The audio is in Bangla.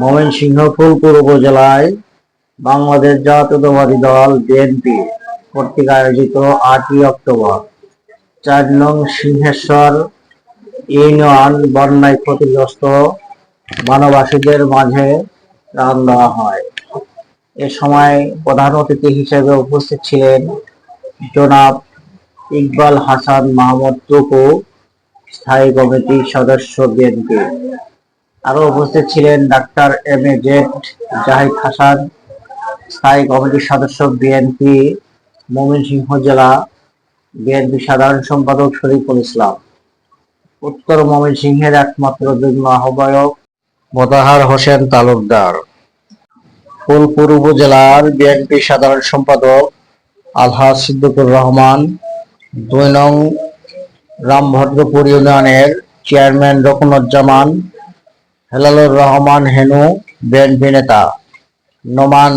ময়মনসিংহ ফুলপুর উপজেলায় বাংলাদেশ জাতীয়তাবাদী দল বিএনপি কর্তৃক আয়োজিত আটই অক্টোবর। চার নং সিংহেশ্বর ইউনিয়ন বন্যায় ক্ষতিগ্রস্ত বনবাসীদের মাঝে ত্রাণ দেওয়া হয়। এ সময় প্রধান অতিথি হিসেবে উপস্থিত ছিলেন জনাব ইকবাল হাসান মাহমুদ টুকু স্থায়ী কমিটির সদস্য বিএনপি আরও উপস্থিত ছিলেন doctor M A Z Zahid Hasan, স্থায়ী কমিটির সদস্য বিএনপি ময়মনসিংহ জেলা, বিএনপি সাধারণ সম্পাদক শরীফুল ইসলাম। উত্তর ময়মনসিংহের একমাত্র যুগ্ম আহ্বায়ক মোতাহার হোসেন তালুকদার। ফুলপুর উপজেলার বিএনপি সাধারণ সম্পাদক আলহাজ সিদ্দিকুর রহমান, দুই নং রামভদ্রপুর ইউনিয়নের চেয়ারম্যান রকুনুজ্জামান হেলালুর রহমান হেনু বিএনপি নেতা নোমান